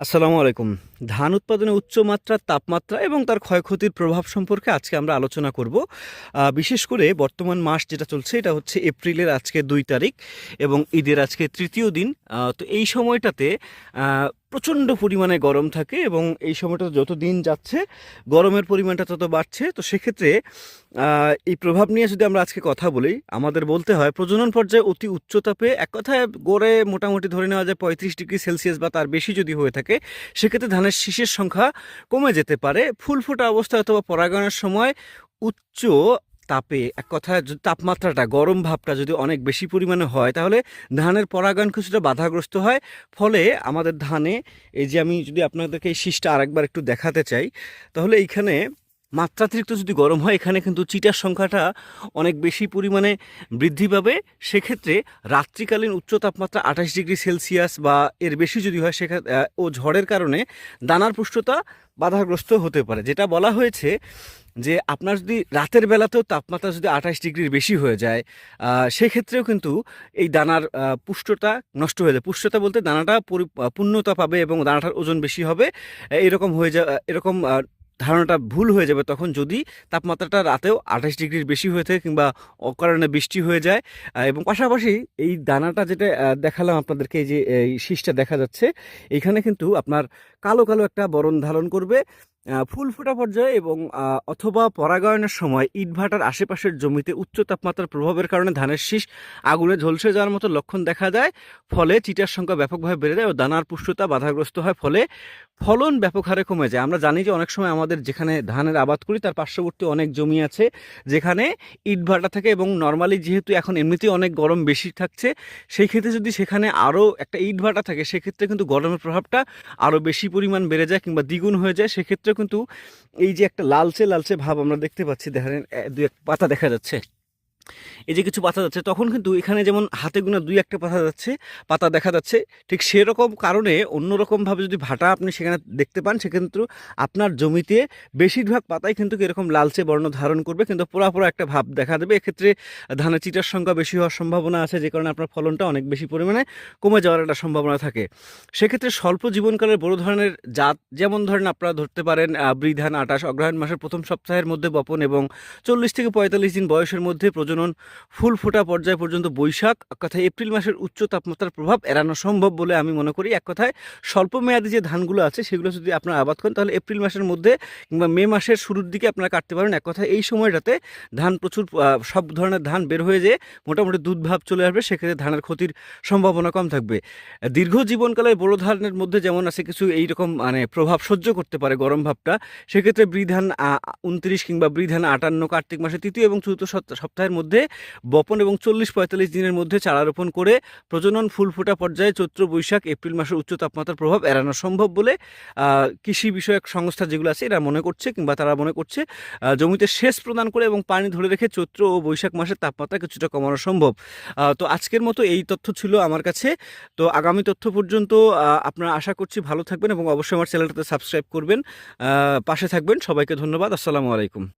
আসসালামু আলাইকুম। ধান উৎপাদনে উচ্চমাত্রার তাপমাত্রা এবং তার ক্ষয়ক্ষতির প্রভাব সম্পর্কে আজকে আমরা আলোচনা করব। বিশেষ করে বর্তমান মাস যেটা চলছে, এটা হচ্ছে এপ্রিলের আজকে দুই তারিখ এবং ঈদের আজকে তৃতীয় দিন। তো এই সময়টাতে প্রচণ্ড পরিমাণে গরম থাকে এবং এই সময়টা যত দিন যাচ্ছে, গরমের পরিমাণটা তত বাড়ছে। তো সেক্ষেত্রে এই প্রভাব নিয়ে যদি আমরা আজকে কথা বলি, আমাদের বলতে হয় প্রজনন পর্যায়ে অতি উচ্চ তাপে এক কথায় গড়ে মোটামুটি ধরে নেওয়া যায় পঁয়ত্রিশ ডিগ্রি সেলসিয়াস বা তার বেশি যদি হয়ে থাকে, সেক্ষেত্রে ধানের শীষের সংখ্যা কমে যেতে পারে। ফুল ফোটা অবস্থায় অথবা পরাগায়নের সময় উচ্চ তাপে, এক কথায় তাপমাত্রাটা, গরম ভাবটা যদি অনেক বেশি পরিমাণে হয়, তাহলে ধানের পরাগায়ন কিছুটা বাধাগ্রস্ত হয়। ফলে আমাদের ধানে, এই যে আমি যদি আপনাদেরকে এই শীষটা আরেকবার একটু দেখাতে চাই, তাহলে এইখানে মাত্রাতিরিক্ত যদি গরম হয় এখানে কিন্তু চিটার সংখ্যাটা অনেক বেশি পরিমাণে বৃদ্ধি পাবে। সেক্ষেত্রে রাত্রিকালীন উচ্চ তাপমাত্রা আঠাশ ডিগ্রি সেলসিয়াস বা এর বেশি যদি হয় সেক্ষেত্রে ও ঝড়ের কারণে দানার পুষ্টতা বাধাগ্রস্ত হতে পারে। যেটা বলা হয়েছে যে আপনার যদি রাতের বেলাতেও তাপমাত্রা যদি আঠাশ ডিগ্রির বেশি হয়ে যায় সেক্ষেত্রেও কিন্তু এই দানার আহ, পুষ্টতা নষ্ট হয়ে যায়। পুষ্টতা বলতে দানাটা পরি- আহ, পূর্ণতা পাবে এবং দানাটার ওজন বেশি হবে। এরকম হয়ে যা এরকম ধারণাটা ভুল হয়ে যাবে তখন যদি তাপমাত্রাটা রাতেও আঠাশ ডিগ্রির বেশি হয়ে থাকে কিংবা অকারণে বৃষ্টি হয়ে যায় এবং পাশাপাশি এই দানাটা যেটা দেখালাম আপনাদেরকে এই যে, এই শীষটা দেখা যাচ্ছে, এখানে কিন্তু আপনার কালো কালো একটা বরণ ধারণ করবে। ফুল ফোটা পর্যায়ে এবং অথবা পরাগায়নের সময় ইটভাটার আশেপাশের জমিতে উচ্চ তাপমাত্রার প্রভাবের কারণে ধানের শীষ আগুনে ঝলসে যাওয়ার মতো লক্ষণ দেখা যায় ফলে চিটার সংখ্যা ব্যাপকভাবে বেড়ে যায় ও দানার পুষ্টতা বাধাগ্রস্ত হয়। ফলে ফলন ব্যাপক হারে কমে যায়। আমরা জানি যে অনেক সময় আমাদের যেখানে ধানের আবাদ করি, তার পার্শ্ববর্তী অনেক জমি আছে যেখানে ইটভাটা থাকে এবং নর্মালি যেহেতু এখন এমনিতেই অনেক গরম বেশি থাকছে, সেই ক্ষেত্রে যদি সেখানে আরও একটা ইটভাটা থাকে, সেক্ষেত্রে কিন্তু গরমের প্রভাবটা আরও বেশি পরিমাণ বেড়ে যায় কিংবা দ্বিগুণ হয়ে যায়। সেক্ষেত্রে কিন্তু এই যে একটা লালচে লালচে ভাব আমরা দেখতে পাচ্ছি, দেখেন দু এক পাতা দেখা যাচ্ছে। এই যে কিছু পাতা যাচ্ছে, তখন কিন্তু এখানে যেমন হাতে গোনা দুই একটা পাতা যাচ্ছে, পাতা দেখা যাচ্ছে, ঠিক সেরকম কারণে অন্যরকমভাবে যদি ভাটা আপনি সেখানে দেখতে পান, সেক্ষেত্রে আপনার জমিতে বেশিরভাগ পাতাই কিন্তু এরকম লালচে বর্ণ ধারণ করবে, কিন্তু পোড়া একটা ভাব দেখা দেবে। এক্ষেত্রে ধানের চিটার সংখ্যা বেশি হওয়ার সম্ভাবনা আছে, যে কারণে আপনার ফলনটা অনেক বেশি পরিমাণে কমে যাওয়ার একটা সম্ভাবনা থাকে। সেক্ষেত্রে স্বল্প জীবনকালের বড় ধরনের জাত, যেমন ধরেন আপনারা ধরতে পারেন বৃধান আটাশ, অগ্রহায়ণ মাসের প্রথম সপ্তাহের মধ্যে বপন এবং চল্লিশ থেকে পঁয়তাল্লিশ দিন বয়সের মধ্যে প্রজনন ফুল ফোটা পর্যায় পর্যন্ত বৈশাখ, এক কথায় এপ্রিল মাসের উচ্চ তাপমাত্রার প্রভাব এড়ানো সম্ভব বলে আমি মনে করি। এক কথায় স্বল্প মেয়াদি যে ধানগুলো আছে, সেগুলো যদি আপনারা আবাদ করেন, তাহলে এপ্রিল মাসের মধ্যে কিংবা মে মাসের শুরুর দিকে আপনারা কাটতে পারেন। এক কথায় এই সময়টাতে ধান প্রচুর সব ধরনের ধান বের হয়ে যেয়ে মোটামুটি দুধ ভাব চলে আসবে। সেক্ষেত্রে ধানের ক্ষতির সম্ভাবনা কম থাকবে। দীর্ঘ জীবনকালের বড় ধানের মধ্যে যেমন আছে কিছু এইরকম মানে প্রভাব সহ্য করতে পারে গরম ভাবটা, সেক্ষেত্রে বৃধান উনত্রিশ কিংবা বৃধান আটান্ন কার্তিক মাসে তৃতীয় এবং চতুর্থ সপ্তাহের মধ্যে বপন এবং চল্লিশ পঁয়তাল্লিশ দিনের মধ্যে চারা রোপণ করে প্রজনন ফুল ফোটা পর্যায়ে চৈত্র বৈশাখ এপ্রিল মাসের উচ্চ তাপমাত্রার প্রভাব এড়ানো সম্ভব বলে কৃষি বিষয়ক সংস্থা যেগুলো আছে এরা মনে করছে কিংবা তারা মনে করছে জমিতে সেচ প্রদান করে এবং পানি ধরে রেখে চৈত্র ও বৈশাখ মাসের তাপমাত্রা কিছুটা কমানো সম্ভব। তো আজকের মতো এই তথ্য ছিল আমার কাছে। তো আগামী তথ্য পর্যন্ত আপনারা আশা করছি ভালো থাকবেন এবং অবশ্যই আমার চ্যানেলটাতে সাবস্ক্রাইব করবেন। পাশে থাকবেন। সবাইকে ধন্যবাদ। আসসালামু আলাইকুম।